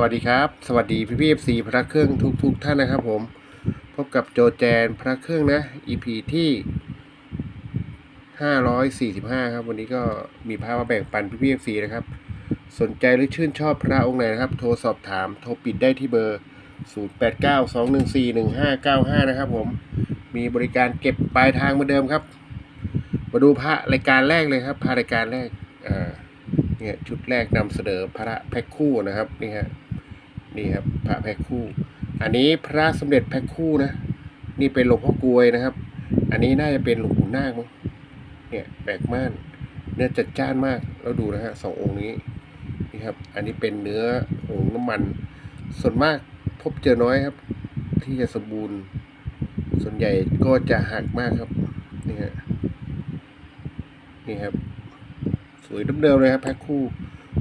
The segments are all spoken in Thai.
วัสดีครับ สวัสดีพี่พี่เอฟซีพระเครื่องทุกทุกๆท่านนะครับ ผมพบกับโจแจนพระเครื่องนะ EP ที่545ครับ วันนี้ก็มีภาพมาแบ่งปันพี่พี่เอฟซีนะครับ สนใจหรือชื่นชอบพระองค์ไหนนะครับ โทรสอบถามโทรปิดได้ที่เบอร์0892141595นะครับ ผมมีบริการเก็บปลายทางเหมือนเดิมครับ มาดูพระรายการแรกเลยครับพระรายการแรกอ่า เนี่ยชุดแรกนำเสนอพระแพ็คคู่นะครับนี่ฮะนี่ครับพระแพ็คคู่ อันนี้พระสมเด็จแพ็คคู่นะนี่เป็นหลวงพ่อกลวยนะครับ อันนี้น่าจะเป็นหลวงปู่นาคมั้งเนี่ยแปลกม่ากเนื้อจัดจ้านมากแล้วดูนะฮะสององค์นี้นี่ครับ อันนี้เป็นเนื้อผงน้ำมัน ส่วนมากพบเจอน้อยครับ ที่จะสมบูรณ์ ส่วนใหญ่ก็จะหักมากครับนี่ฮะนี่ครับ สวยเดิมๆเลยครับแพ็คคู่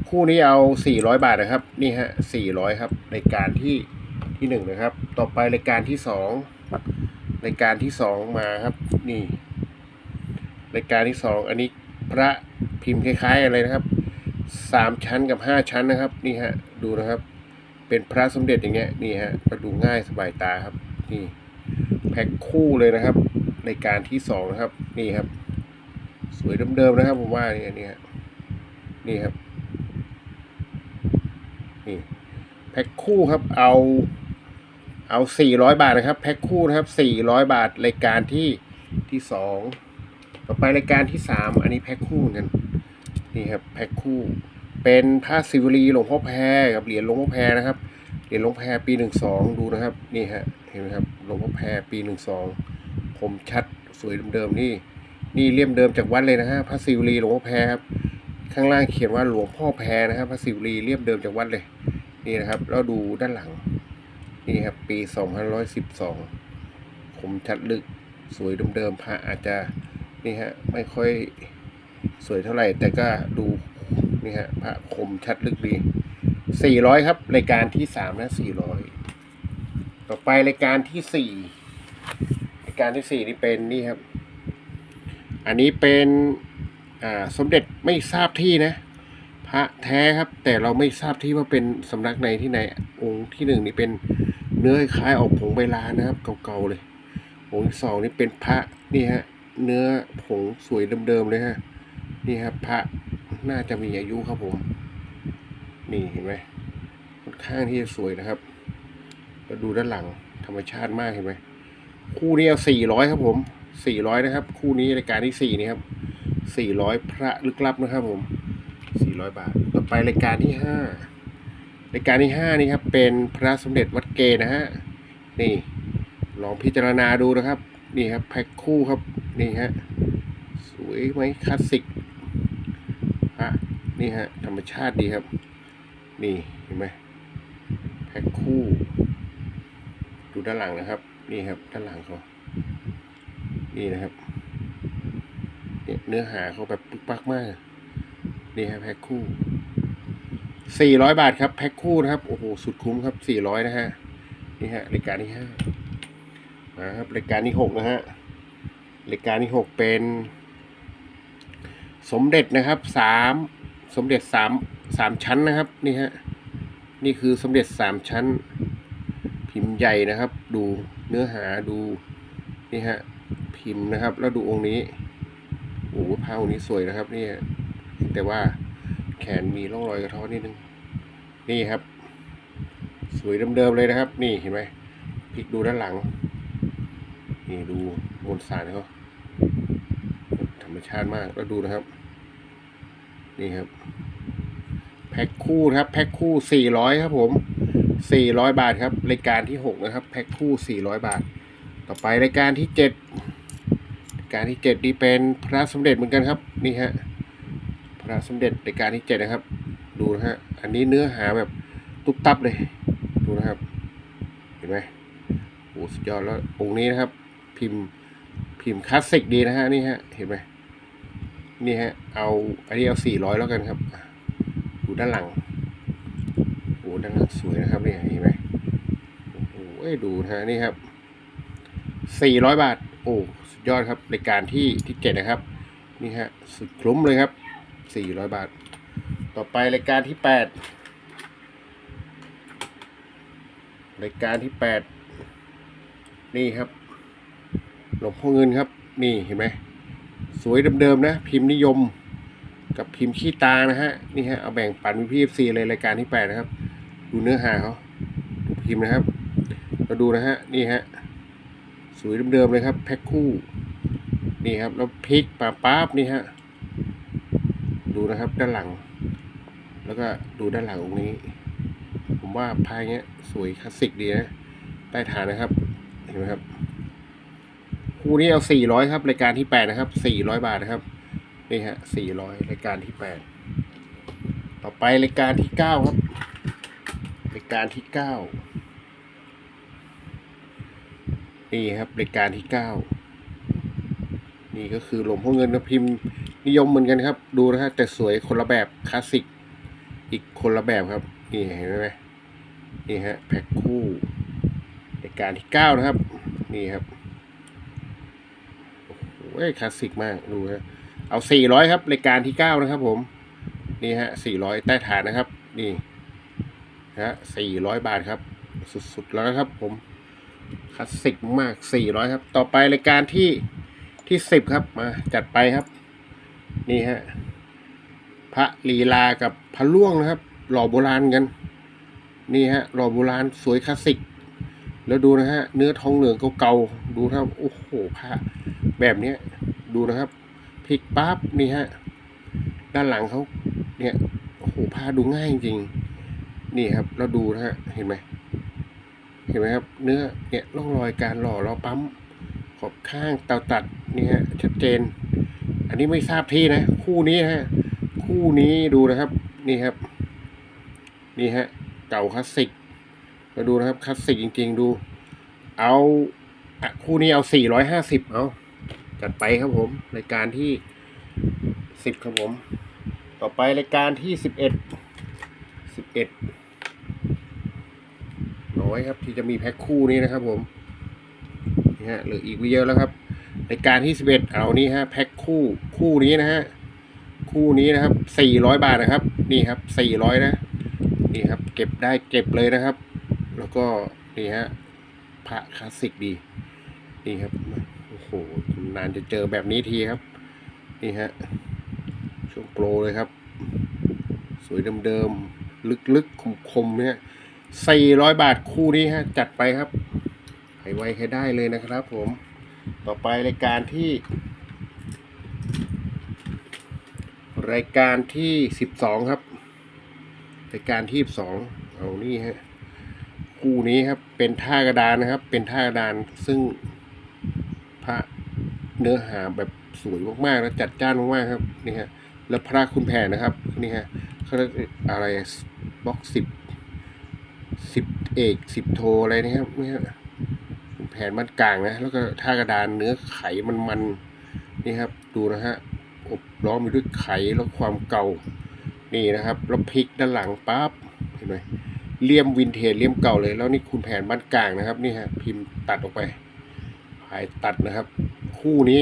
คู่นี้เอา 400 บาทนะครับ นี่ฮะ 400 ครับรายการที่ที่หนึ่งนะครับ ต่อไปรายการที่สองรายการที่สองมาครับ นี่รายการที่สองอันนี้พระพิมพ์คล้ายๆอะไรนะครับสามชั้นกับห้าชั้นนะครับ นี่ฮะ ดูนะครับ เป็นพระสมเด็จอย่างเงี้ย นี่ฮะมาดูง่ายสบายตาครับ นี่แพ็คคู่เลยนะครับรายการที่สองนะครับ นี่ครับ สวยเดิมๆนะครับผมว่าเนี่ยนี่ฮะ นี่ครับ นี่แพ็คคู่ครับ เอาเอาสี่ร้อยบาทนะครับ แพ็คคู่นะครับสี่ร้อยบาทรายการที่ที่สองต่อไปรายการที่สามอันนี้แพ็คคู่กันนี่ครับแพ็คคู่ เป็นผ้าซิวลีหลวงพ่อแพรกับเหรียญหลวงพ่อแพรนะครับเหรียญหลวงพ่อแพรปีหนึ่งสองดูนะครับ นี่ฮะเห็นไหมครับหลวงพ่อแพรปีหนึ่งสองผมชัดสวยเดิมๆนี่ นี่เลี่ยมเดิมจากวัดเลยนะฮะพระศิวลีหลวงพ่อแพรครับ ข้างล่างเขียนว่าหลวงพ่อแพรนะครับพระศิวลีเลี่ยมเดิมจากวัดเลย นี่นะครับ แล้วดูด้านหลัง นี่ครับ ปี 2512 คมชัดลึกสวยเดิมๆพระอาจจะนี่ฮะไม่ค่อยสวยเท่าไหร่ แต่ก็ดูนี่ฮะพระคมชัดลึกดี 400 ครับรายการที่3นะ400 ต่อไปรายการที่ 4 รายการที่ 4 นี่เป็นนี่ครับ อันนี้เป็น สมเด็จไม่ทราบที่นะ พระแท้ครับ แต่เราไม่ทราบที่ว่าเป็นสำนักไหนที่ไหนองค์ที่หนึ่งนี่เป็นเนื้อคล้ายออกผงใบลานะครับ เก่าๆเลยองค์ที่สองนี่เป็นพระนี่ฮะเนื้อผงสวยเดิมๆเลยฮะนี่ครับพระน่าจะมีอายุครับผม นี่เห็นไหมค่อนข้างที่จะสวยนะครับแล้วดูด้านหลังธรรมชาติมากเห็นไหมคู่นี้เอาสี่ร้อยครับผมสี่ร้อยนะครับ คู่นี้รายการที่สี่นี่ครับ สี่ร้อยพระลึกลับนะครับผมสี่ร้อยบาท ต่อไปรายการที่ห้ารายการที่ห้านี่ครับ เป็นพระสมเด็จวัดเกนะฮะ นี่ ลองพิจารณาดูนะครับ นี่ครับแพ็คคู่ครับ นี่ฮะ สวยไหมคลาสสิกพระนี่ฮะ ธรรมชาติดีครับ นี่เห็นไหมแพ็คคู่ ดูด้านหลังนะครับ นี่ครับ ด้านหลังเขานี่นะครับ เนี่ยเนื้อหาเขาแบบปึกปักมาก นี่ครับแพ็คคู่สี่ร้อยบาทครับแพ็คคู่นะครับ โอ้โห สุดคุ้มครับสี่ร้อยนะฮะ นี่ฮะรายการที่ห้ามาครับรายการที่หกนะฮะรายการที่หกเป็น สมเด็จนะครับสามสมเด็จสามสามชั้นนะครับ นี่ฮะนี่คือสมเด็จสามชั้น พิมพ์ใหญ่นะครับ ดูเนื้อหาดูนี่ฮะพิมพ์นะครับ แล้วดูองค์นี้ โอ้โหผ้าองค์นี้สวยนะครับนี่แต่ว่าแขนมีร่องรอยกระท้อนนิดนึง นี่ครับ สวยเดิมๆเลยนะครับ นี่เห็นไหมพลิกดูด้านหลัง นี่ดูมวลสารเขาธรรมชาติมากแล้วดูนะครับ นี่ครับ แพ็คคู่ครับ แพ็คคู่สี่ร้อยครับผมสี่ร้อยบาทครับ รายการที่หกนะครับ แพ็คคู่สี่ร้อยบาท ต่อไปรายการที่เจ็ด การที่เจ็ดนี่เป็นพระสมเด็จเหมือนกันครับนี่ฮะพระสมเด็จรายการที่เจ็ดนะครับ ดูนะฮะอันนี้เนื้อหาแบบตุ๊บตับเลยดูนะครับ เห็นไหมโอ้สุดยอดแล้วองค์นี้นะครับ พิมพ์พิมพ์คลาสสิกดีนะฮะนี่ฮะเห็นไหมนี่ฮะเอาอันนี้เอาสี่ร้อยแล้วกันครับดูด้านหลังโอ้ด้านหลังสวยนะครับนี่เห็นไหมโอ้โหดูนะฮะนี่ครับสี่ร้อยบาท โอ้สุดยอดครับรายการที่ที่เจ็ดนะครับ นี่ฮะสุดคุ้มเลยครับสี่ร้อยบาท ต่อไปรายการที่แปดรายการที่แปดนี่ครับหลวงพ่อเงินครับ นี่เห็นไหมสวยเดิมๆนะ พิมพ์นิยมกับพิมพ์ขี้ตานะฮะนี่ฮะเอาแบ่งปันพี่เอฟซีเลยรายการที่แปดนะครับ ดูเนื้อหาเขาดูพิมพ์นะครับมาดูนะฮะนี่ฮะ วยเดิมๆเลยครับ แพ็คคู่นี่ครับแล้วพลิกปาป๊าบนี่ฮะดูนะครับด้านหลัง แล้วก็ดูด้านหลังตรงนี้ ผมว่าพายเนี้ยสวยคลาสสิกดีนะใต้ฐานนะครับเห็นไหมครับ คู่นี้เอาสี่ร้อยครับรายการที่แปดนะครับสี่ร้อยบาทนะครับนี่ฮะสี่ร้อยรายการที่แปดต่อไปรายการที่เก้าครับรายการที่เก้า นี่ครับรายการที่เก้านี่ก็คือหลวงพ่อเงินนะพิมพ์นิยมเหมือนกันครับ ดูนะฮะแต่สวยคนละแบบคลาสสิก อีกคนละแบบครับ นี่เห็นไหมนี่ฮะแพ็คคู่รายการที่เก้านะครับ นี่ครับโอ้โหคลาสสิกมากดูนะเอาสี่ร้อยครับรายการที่เก้านะครับ ผม นี่ฮะสี่ร้อยใต้ฐานนะครับ นี่ฮะสี่ร้อยบาทครับ สุดๆแล้วนะครับผม คลาสสิกมากสี่ร้อยครับ ต่อไปรายการที่ที่สิบครับมาจัดไปครับ นี่ฮะพระลีลากับพระล่วงนะครับ หล่อโบราณกัน นี่ฮะ หล่อโบราณสวยคลาสสิก แล้วดูนะฮะ เนื้อทองเหลืองเก่าๆดูนะครับโอ้โหพระแบบเนี้ยดูนะครับพลิกปั๊บนี่ฮะ ด้านหลังเขาเนี่ยโอ้โหพาดูง่ายจริงๆนี่ครับแล้วดูนะฮะ เห็นไหม เห็นไหมครับ เนื้อเนี่ยร่องรอยการหล่อเราปั๊มขอบข้างเตาตัดนี่ฮะชัดเจน อันนี้ไม่ทราบที่นะ คู่นี้ฮะคู่นี้ดูนะครับ นี่ครับ นี่ฮะเก่าคลาสสิกมาดูนะครับคลาสสิกจริง ๆ ดู เอาอะคู่นี้เอาสี่ร้อยห้าสิบเอาจัดไปครับผมรายการที่สิบครับผม ต่อไปรายการที่สิบเอ็ดสิบเอ็ด อยครับ ที่จะมีแพ็คคู่นี้นะครับผมนี่ฮะเหลืออีกไม่เยอะแล้วครับรายการที่สิบเอ็ดเอานี่ฮะแพ็คคู่คู่นี้นะฮะคู่นี้นะครับสี่ร้อยบาทนะครับ นี่ครับสี่ร้อยนะนี่ครับ เก็บได้เก็บเลยนะครับ แล้วก็นี่ฮะพระคลาสสิกดีนี่ครับโอ้โหนานจะเจอแบบนี้ทีครับ นี่ฮะช่วงโปรเลยครับ สวยเดิมๆลึกๆคมๆเนี่ย สี่ร้อยบาทคู่นี้ฮะจัดไปครับใครไวใครได้เลยนะครับผมต่อไปรายการที่ รายการที่สิบสองครับ รายการที่สิบสองเอานี่ฮะคู่นี้ครับเป็นท่ากระดานนะครับ เป็นท่ากระดานซึ่งพระเนื้อหาแบบสวยมากๆแล้วจัดจ้านมากๆครับนี่ฮะแล้วพระคุณแผนนะครับนี่ฮะเขาเรียกอะไรบล็อกสิบ สิบเอกสิบโทอะไรนะครับนี่ฮะคุณแผนมันกลางนะ แล้วก็ท่ากระดานเนื้อไขมันมันนี่ครับ ดูนะฮะอบล้อมไปด้วยไขแล้วความเก่า นี่นะครับแล้วพลิกด้านหลังปั๊บเห็นไหมเลี่ยมวินเทจเลี่ยมเก่าเลย แล้วนี่คุณแผนบ้านกลางนะครับ นี่ฮะพิมพ์ตัดออกไปภายตัดนะครับ คู่นี้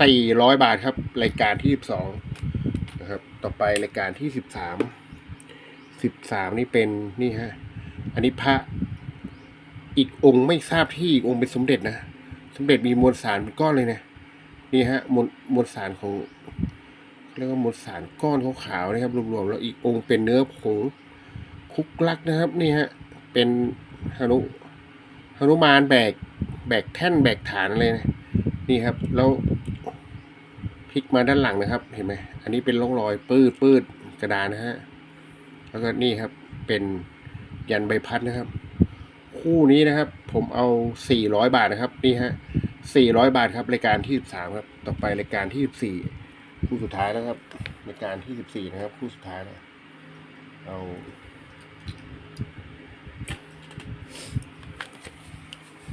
สี่ร้อยบาทครับ รายการที่สิบสองนะครับ ต่อไปรายการที่สิบสามสิบสามนี่เป็นนี่ฮะ อันนี้พระอีกองค์ไม่ทราบที่อีกองค์เป็นสมเด็จนะ สมเด็จมีมวลสารเป็นก้อนเลยนะนี่ฮะมวลมวลสารของเรียกว่ามวลสารก้อนขาวๆนะครับรวมๆแล้วอีกองค์เป็นเนื้อผงคุกลักนะครับนี่ฮะเป็นฮานุฮานุมานแบกแบกแท่นแบกฐานเลยนะนี่ครับแล้วพลิกมาด้านหลังนะครับเห็นไหมอันนี้เป็นร่องรอยปืดปืดกระดานนะฮะแล้วก็นี่ครับเป็น ยันใบพัดนะครับ คู่นี้นะครับ ผมเอาสี่ร้อยบาทนะครับนี่ฮะสี่ร้อยบาทครับรายการที่สิบสามครับ ต่อไปรายการที่สิบสี่คู่สุดท้ายแล้วครับรายการที่สิบสี่นะครับ คู่สุดท้ายนะเอา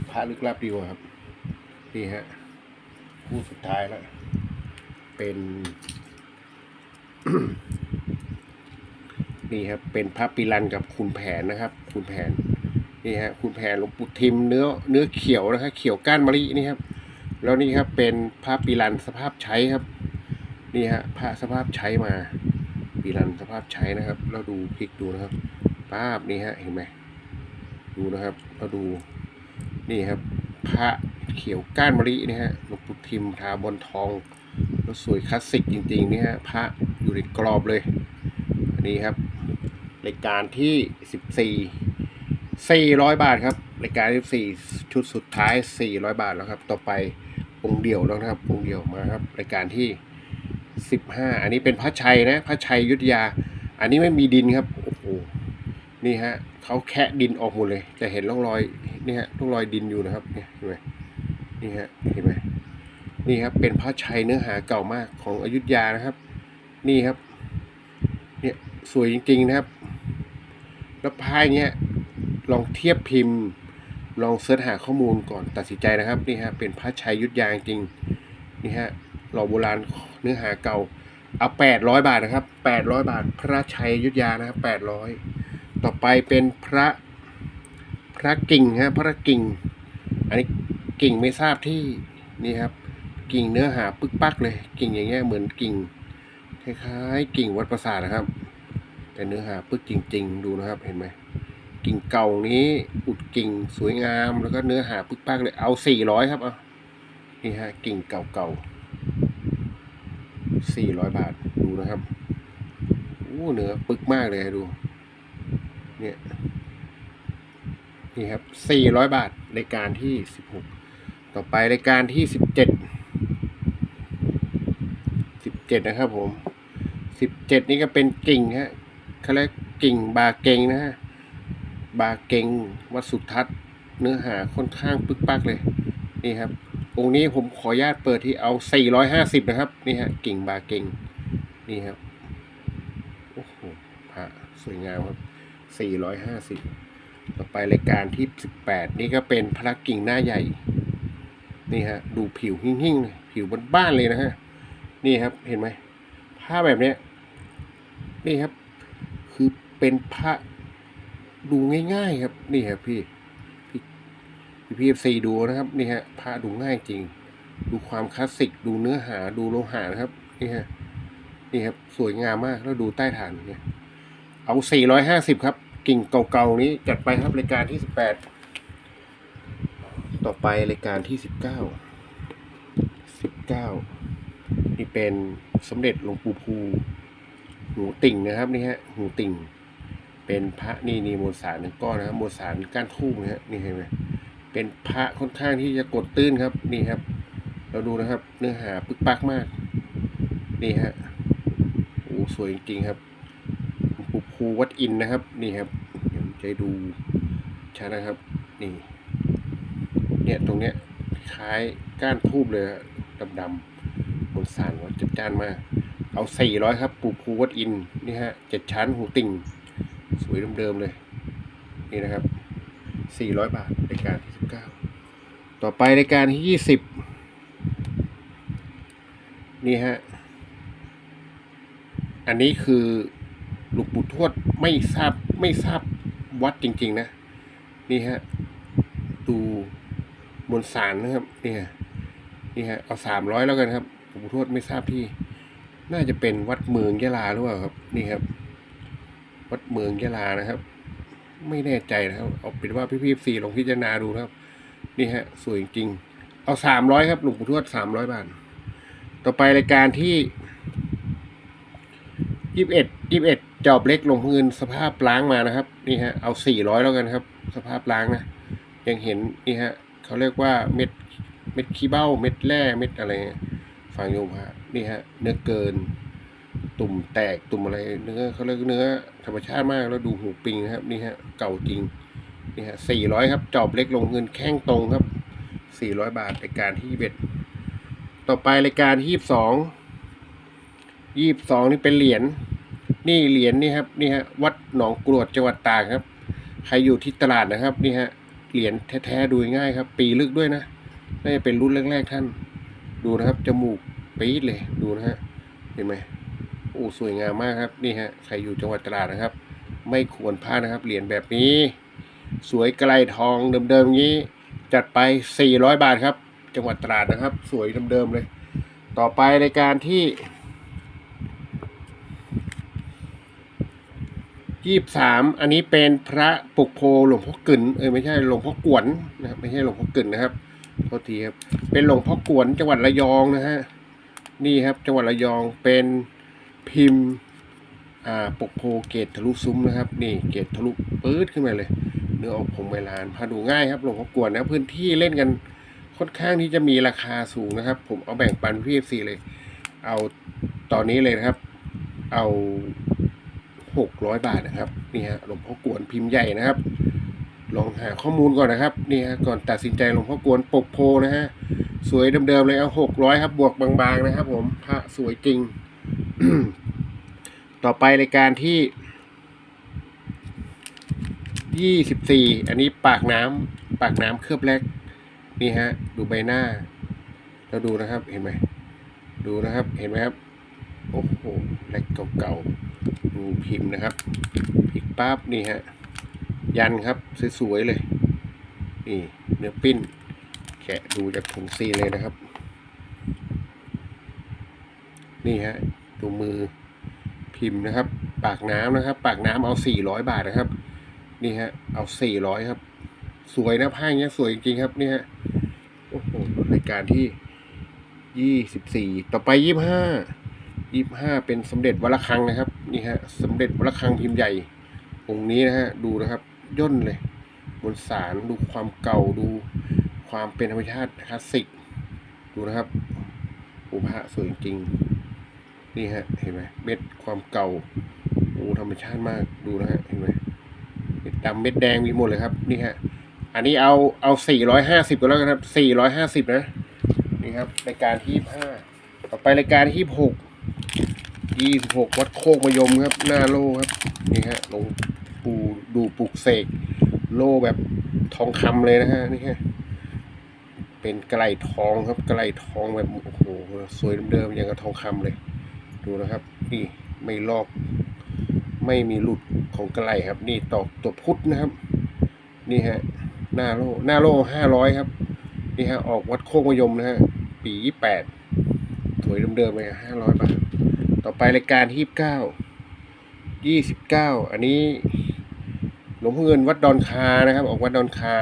พระลึกลับดีกว่าครับนี่ฮะคู่สุดท้ายแล้วเป็น นี่ครับเป็นพระปิรันกับคุณแผนนะครับ คุณแผนนี่ฮะคุณแผนหลวงปู่ทิมเนื้อเนื้อเขียวนะครับเขียวก้านมะลินี่ครับแล้วนี่ครับเป็นพระปีรันสภาพใช้ครับนี่ฮะพระสภาพใช้มาปีรันสภาพใช้นะครับ เราดูพลิกดูนะครับภาพนี่ฮะเห็นไหมดูนะครับเราดูนี่ครับ พระเขียวก้านมะลินะฮะหลวงปู่ทิมทาบนทองแล้วสวยคลาสสิกจริงๆนี่ฮะพระอยู่ในกรอบเลยอันนี้ครับ รายการที่ 14 400 บาทครับรายการที่4ชุดสุดท้าย 400 บาทแล้วครับ ต่อไปองค์เดียวแล้วนะครับองค์เดียวมาครับรายการที่ 15 อันนี้เป็นพระชัยนะพระชัยยุทธยา อันนี้ไม่มีดินครับโอ้โหนี่ฮะเขาแคะดินออกหมดเลยจะเห็นร่องรอยนี่ฮะร่องรอยดินอยู่นะครับเนี่ยเห็นไหมนี่ฮะเห็นไหมนี่ครับเป็นพระชัยเนื้อหาเก่ามากของอยุธยานะครับ นี่ครับเนี่ยสวยจริงๆนะครับ แล้วพายเนี้ยลองเทียบพิมพ์ ลองเสิร์ชหาข้อมูลก่อนตัดสินใจนะครับนี่ฮะเป็นพระชัยยุทธยาจริงนี่ฮะหล่อโบราณเนื้อหาเก่าเอาแปดร้อยบาทนะครับแปดร้อยบาท พระชัยยุทธยานะครับแปดร้อยต่อไปเป็นพระพระกิ่งฮะพระกิ่ง อันนี้กิ่งไม่ทราบที่นี่ครับ กิ่งเนื้อหาปึกปักเลย กิ่งอย่างเงี้ยเหมือนกิ่ง คล้ายๆ กิ่งวัดประสาทนะครับ แต่เนื้อหาปึกจริง ๆ ดูนะครับ เห็นไหมกิ่งเก่านี้อุดกิ่งสวยงามแล้วก็เนื้อหาปึกปักเลยเอาสี่ร้อยครับเอานี่ฮะกิ่งเก่าๆสี่ร้อยบาทดูนะครับโอ้เนื้อปึกมากเลยดู เนี่ยนี่ครับสี่ร้อยบาทรายการที่สิบหกต่อไปรายการที่สิบเจ็ดสิบเจ็ดนะครับผมสิบเจ็ดนี่ก็เป็นกิ่งฮะ เขาเรียกกิ่งบาเกงนะฮะบาเกงวัดสุทัศน์เนื้อหาค่อนข้างปึกปักเลย นี่ครับองค์นี้ผมขออนุญาตเปิดที่เอา 450 นะครับ นี่ฮะกิ่งบาเกงนี่ครับโอ้โหพระสวยงามครับ 450 ต่อไปรายการที่ 18 นี่ก็เป็นพระกิ่งหน้าใหญ่ นี่ฮะดูผิวหิ่งๆเลยผิวบ้านๆเลยนะฮะนี่ครับเห็นไหมผ้าแบบเนี้ยนี่ครับ คือเป็นพระดูง่ายๆครับ นี่ครับพี่พี่พี่เอฟซีดูนะครับ นี่ฮะพาดูง่ายจริง ดูความคลาสสิก ดูเนื้อหาดูโลหะนะครับ นี่ฮะนี่ครับสวยงามมากแล้วดูใต้ฐานเนี่ย เอา 450 ครับ กิ่งเก่าๆนี้จัดไปครับรายการที่ 18 ต่อไปรายการที่ 19 19นี่เป็นสมเด็จหลวงปู่ภู หูติ่งนะครับนี่ฮะหูติ่ง เป็นพระนี่นี่มวลสารหนึ่งก้อนนะครับมวลสารก้านทูบนะฮะนี่เห็นไหมเป็นพระค่อนข้างที่จะกดตื้นครับนี่ครับ เราดูนะครับ เนื้อหาปึกปักมาก นี่ฮะโอ้สวยจริงๆครับปูภูวัดอินนะครับ นี่ครับเดี๋ยวจะดูชัดนะครับ นี่ เนี่ยตรงเนี้ยคล้ายก้านทูบเลยดำๆบนสารวัดจัดจ้านมาก เอาสี่ร้อยครับ ปูภูวัดอินนี่ฮะเจ็ดชั้นหูติ่ง สวยเดิมๆเลย นี่นะครับ400บาทรายการที่19ต่อไปรายการที่20นี่ฮะ อันนี้คือหลวงปู่ทวดไม่ทราบไม่ทราบวัดจริง ๆ นะ นี่ฮะ ดูมวลสารนะครับ นี่ฮะนี่ฮะ เอา300แล้วกันครับหลวงปู่ทวดไม่ทราบที่ น่าจะเป็นวัดเมืองยะลาหรือเปล่าครับ นี่ครับ วัดเมืองยะลานะครับ ไม่แน่ใจนะครับ เอาเป็นว่าพี่พี่สี่ลองพิจารณาดูนะครับ นี่ฮะ สวยจริง เอาสามร้อยครับหลวงปู่ทวดสามร้อยบาท ต่อไปรายการที่ยี่สิบเอ็ดยี่สิบเอ็ดจอบเล็กลงเงินสภาพล้างมานะครับ นี่ฮะ เอาสี่ร้อยแล้วกันครับ สภาพล้างนะยังเห็นนี่ฮะเขาเรียกว่าเม็ดเม็ดขี้เบ้าเม็ดแร่เม็ดอะไร ฝั่งโยมฮะนี่ฮะ เนื้อเกิน ตุ่มแตกตุ่มอะไร เนื้อเขาเรียกเนื้อ ธรรมชาติมากแล้วดูหูปิงครับ นี่ฮะ เก่าจริง นี่ฮะสี่ร้อยครับ จอบเล็กลงเงินแข้งตรงครับสี่ร้อยบาทรายการที่เบ็ดต่อไปรายการที่ยี่สิบสองยี่สิบสองนี่เป็นเหรียญนี่เหรียญนี่ครับนี่ฮะวัดหนองกรวดจังหวัดตากครับ ใครอยู่ที่ตลาดนะครับ นี่ฮะเหรียญแท้ๆดูง่ายครับ ปีลึกด้วยนะน่าจะเป็นรุ่นแรกๆท่าน ดูนะครับ จมูก ปี๊ดเลยดูนะฮะเห็นไหมโอ้สวยงามมากครับนี่ฮะใครอยู่จังหวัดตราดนะครับ ไม่ควรพลาดนะครับเหรียญแบบนี้ สวยไกลทองเดิมๆอย่างนี้ จัดไป 400 บาทครับ จังหวัดตราดนะครับ สวยเดิมๆเลย ต่อไปในการที่ยี่สามอันนี้เป็นพระปุกโพหลวงพ่อกึ่นเออไม่ใช่หลวงพ่อกวนนะครับไม่ใช่หลวงพ่อกึ่นนะครับโทษทีครับเป็นหลวงพ่อกวนจังหวัดระยองนะฮะ นี่ครับจังหวัดระยองเป็นพิมพ์อ่าปกโพเกตทะลุซุ้มนะครับนี่เกตทะลุปื๊ดขึ้นมาเลย เนื้อออกผงใบลานพาดูง่ายครับหลวงพ่อกวนนะพื้นที่เล่นกันค่อนข้างที่จะมีราคาสูงนะครับ ผมเอาแบ่งปันพี่เอฟซีเลย เอาตอนนี้เลยนะครับ เอาหกร้อยบาทนะครับนี่ฮะหลวงพ่อกวนพิมพ์ใหญ่นะครับ ลองหาข้อมูลก่อนนะครับนี่ฮะก่อนตัดสินใจหลวงพ่อกวนปกโพนะฮะ สวยเดิมๆเลยเอาหกร้อยครับ บวกบางๆนะครับ ผมพระสวยจริง ต่อไปรายการที่ยี่สิบสี่อันนี้ปากน้ำปากน้ำเคลือบแรกนี่ฮะ ดูใบหน้าแล้วดูนะครับ เห็นไหมดูนะครับ เห็นไหมครับ โอ้โหแรกเก่าๆดูพิมพ์นะครับพลิกปั๊บนี่ฮะ ยันครับ สวยๆเลย นี่เนื้อปิ้น กะดูจากถุงซีเลยนะครับ นี่ฮะดูมือพิมพ์นะครับ ปากน้ำนะครับ ปากน้ำเอาสี่ร้อยบาทนะครับ นี่ฮะเอาสี่ร้อยครับ สวยนะผ้าอย่างเงี้ยสวยจริงๆครับนี่ฮะโอ้โหรายการที่ยี่สิบสี่ต่อไปยี่บห้ายี่บห้าเป็นสมเด็จวัดระฆังนะครับ นี่ฮะสมเด็จวัดระฆังพิมพ์ใหญ่องค์นี้นะฮะดูนะครับย่นเลยบนสารดูความเก่าดู ความเป็นธรรมชาติคลาสสิกดูนะครับโอ้พระสวยจริง นี่ฮะ เห็นไหมเม็ดความเก่าโอ้ธรรมชาติมากดูนะฮะเห็นไหมเม็ดดำเม็ดแดงมีหมดเลยครับ นี่ฮะ อันนี้เอาเอาสี่ร้อยห้าสิบก็แล้วกันครับสี่ร้อยห้าสิบนะนี่ครับรายการที่ห้าต่อไปรายการที่หกยี่สิบหกวัดโคกมยมครับ หน้าโลครับนี่ฮะลงปูดูปลูกเสกโลแบบทองคำเลยนะฮะนี่ฮะ เป็นกระไหลทองครับกระไหลทองแบบโอ้โหสวยเดิมๆอย่างกับทองคำเลย ดูนะครับ นี่ไม่ลอก ไม่มีหลุดของกระไหลครับ นี่ตอกตัวพุทธนะครับ นี่ฮะหน้าโลหน้าโลห้าร้อยครับ นี่ฮะออกวัดโคกมยมนะฮะปียี่แปดสวยเดิมๆเลยห้าร้อยบาทต่อไปรายการที่เก้ายี่สิบเก้าอันนี้หลวงพ่อเงินวัดดอนคานะครับ ออกวัดดอนคา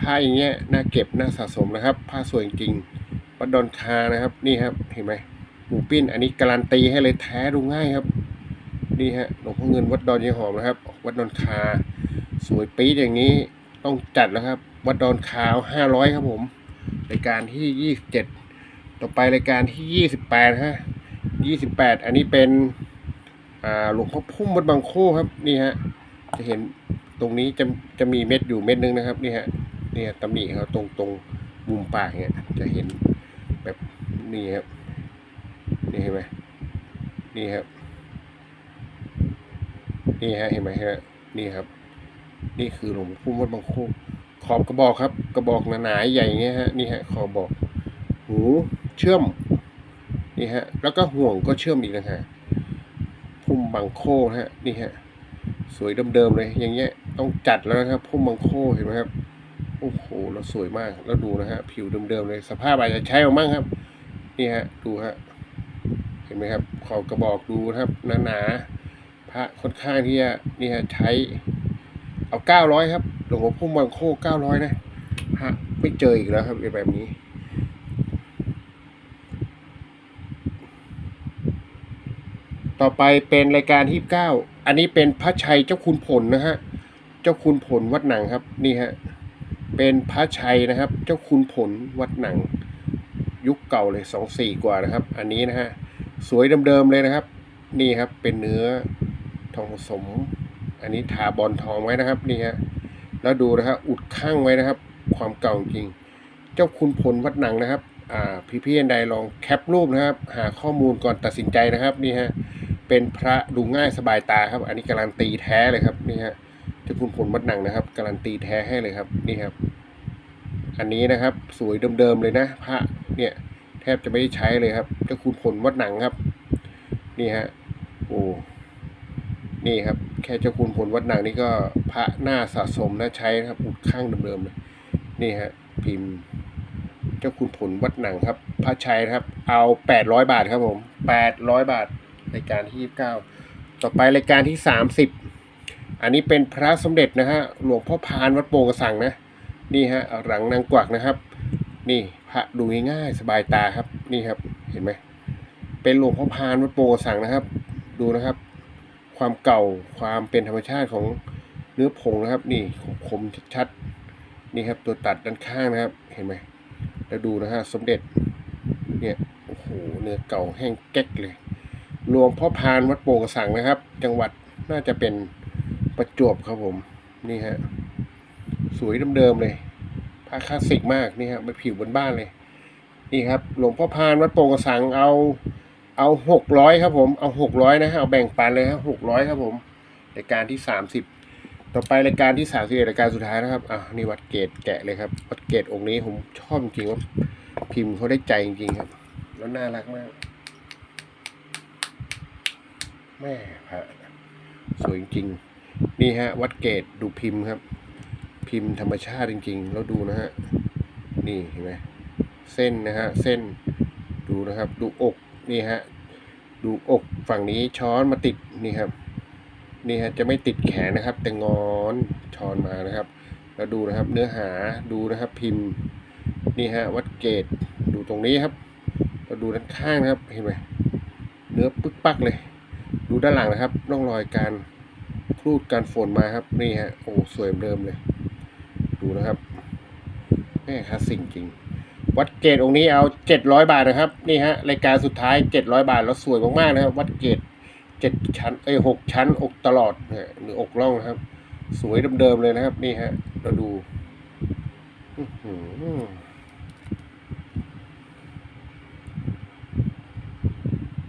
ผ้าอย่างเงี้ยน่าเก็บน่าสะสมนะครับผ้าสวยจริงวัดดอนคานะครับ นี่ครับเห็นไหมหมูปิ้น อันนี้การันตีให้เลยแท้ดูง่ายครับ นี่ฮะหลวงพ่อเงินวัดดอนยายหอมนะครับ วัดดอนคา สวยปี๊ดอย่างนี้ต้องจัดแล้วครับ วัดดอนคาวห้าร้อยครับผมรายการที่ยี่สิบเจ็ดต่อไปรายการที่ยี่สิบแปดฮะยี่สิบแปดอันนี้เป็นอ่าหลวงพ่อพุ่มวัดบางโคครับนี่ฮะจะเห็นตรงนี้จะจะมีเม็ดอยู่เม็ดนึงนะครับ นี่ฮะ เนี่ฮะตำหนิเขาตรงตรงมุมปากเนี่ยจะเห็นแบบนี่ครับนี่เห็นไหมนี่ครับนี่ฮะเห็นไหมฮะนี่ครับ นี่คือหลวงพุ่มวัดบางโคกขอบกระบอกครับ กระบอกหนาๆใหญ่เงี้ยฮะนี่ฮะขอบบอก หูเชื่อมนี่ฮะ แล้วก็ห่วงก็เชื่อมอีกนะฮะพุ่มบางโคฮะนี่ฮะสวยเดิมๆเลย อย่างเงี้ยต้องจัดแล้วนะครับพุ่มบางโคเห็นไหมครับ อ้โหแล้วสวยมาก แล้วดูนะฮะ ผิวเดิมๆเลย สภาพอาจจะใช้มามั่งครับ นี่ฮะ ดูฮะ เห็นไหมครับ ขอบกระบอกดูนะครับ หนาๆ พระค่อนข้างที่จะนี่ฮะ ใช้ เอาเก้าร้อยครับ หลวงพ่อพุ่มบางโคเก้าร้อยนะ ฮะ ไม่เจออีกแล้วครับแบบนี้ต่อไปเป็นรายการที่เก้า อันนี้เป็นพระชัยเจ้าคุณผลนะฮะ เจ้าคุณผลวัดหนังครับ นี่ฮะ เป็นพระชัยนะครับ เจ้าคุณผลวัดหนัง ยุคเก่าเลยสองสี่กว่านะครับ อันนี้นะฮะสวยเดิมๆเลยนะครับ นี่ครับเป็นเนื้อทองผสม อันนี้ทาบอลทองไว้นะครับนี่ฮะแล้วดูนะครับอุดข้างไว้นะครับ ความเก่าจริง เจ้าคุณพลวัดหนังนะครับอ่าพี่พี่อันใดลองแคปรูปนะครับ หาข้อมูลก่อนตัดสินใจนะครับนี่ฮะเป็นพระดูง่ายสบายตาครับ อันนี้การันตีแท้เลยครับนี่ฮะ เจ้าคุณพลวัดหนังนะครับ การันตีแท้ให้เลยครับ นี่ครับ อันนี้นะครับ สวยเดิมๆเลยนะพระเนี่ย แทบจะไม่ได้ใช้เลยครับ เจ้าคุณพลวัดหนังครับ นี่ฮะโอ้นี่ครับ แค่เจ้าคุณผลวัดหนังนี่ก็พระหน้าสะสมนะใช้นะครับอุดข้างเดิมๆเลยนี่ฮะพิมพ์เจ้าคุณผลวัดหนังครับ พระชัยครับ เอาแปดร้อยบาทครับผมแปดร้อยบาทรายการที่ยี่สิบเก้าต่อไปรายการที่สามสิบ อันนี้เป็นพระสมเด็จนะฮะหลวงพ่อพานวัดโป่งกระสังนะนี่ฮะหลังนางกวักนะครับ นี่พระดูง่ายๆสบายตาครับนี่ครับเห็นไหมเป็นหลวงพ่อพานวัดโป่งกระสังนะครับ ดูนะครับ ความเก่าความเป็นธรรมชาติของเนื้อผงนะครับ นี่คมชัดๆนี่ครับตัวตัดด้านข้างนะครับเห็นไหมแล้วดูนะฮะสมเด็จเนี่ยโอ้โหเนื้อเก่าแห้งแก๊กเลยหลวงพ่อพานวัดโป่งกระสังนะครับ จังหวัดน่าจะเป็น ประจวบครับผม นี่ฮะ สวยเดิมๆเลยผ้าคลาสสิกมากนี่ครับไปผิวบนบ้านเลย นี่ครับ หลวงพ่อพานวัดโป่งกระสังเอาเอาหกร้อยครับผม เอาหกร้อยนะฮะ เอาแบ่งปันเลยครับหกร้อยครับผมรายการที่สามสิบต่อไปรายการที่สามสิบรายการสุดท้ายนะครับ อะนี่วัดเกตแกะเลยครับ วัดเกตองค์นี้ผมชอบจริงว่าพิมพ์เขาได้ใจจริงๆครับ แล้วน่ารักมาก แม่พระสวยจริง นี่ฮะ วัดเกตดูพิมพ์ครับ พิมพ์ธรรมชาติจริงๆ แล้วดูนะฮะ นี่เห็นไหมเส้นนะฮะ เส้นดูนะครับ ดูอกนี่ฮะ ดูอกฝั่งนี้ช้อนมาติดนี่ครับ นี่ฮะจะไม่ติดแขนนะครับ แต่งอนช้อนมานะครับ แล้วดูนะครับเนื้อหาดูนะครับพิมพ์นี่ฮะวัดเกตดูตรงนี้ครับเราดูด้านข้างนะครับเห็นไหมเนื้อปึ๊กปักเลย ดูด้านหลังนะครับร่องรอยการ รูดการฝนมาครับ นี่ฮะ โอ้สวยเดิมเลย ดูนะครับแม่คลาสสิกจริง วัดเกตองค์นี้เอาเจ็ดร้อยบาทนะครับ นี่ฮะรายการสุดท้ายเจ็ดร้อยบาทแล้วสวยมากๆนะครับ วัดเกตเจ็ดชั้นเอ้ยหกชั้นอกตลอดเนี่ยหรืออกล่องนะครับ สวยเดิมๆเลยนะครับ นี่ฮะเราดู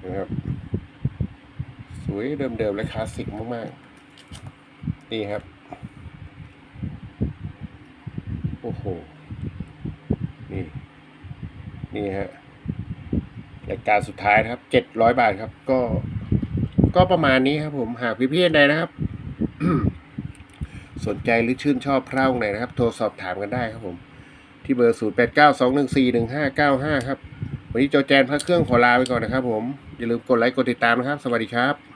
นะครับสวยเดิมๆและคลาสสิกมากๆ นี่ครับ โอ้โห นี่ นี่ฮะรายการสุดท้ายนะครับ เจ็ดร้อยบาทครับ ก็ ก็ประมาณนี้ครับ ผม หากพี่ๆใดนะครับ สนใจหรือชื่นชอบพระองค์ไหนนะครับ โทรสอบถามกันได้ครับผม ที่เบอร์ศูนย์แปดเก้าสองหนึ่งสี่หนึ่งห้าเก้าห้าครับ วันนี้โจแจนพระเครื่องขอลาไปก่อนนะครับ ผม อย่าลืมกดไลค์กดติดตามนะครับ สวัสดีครับ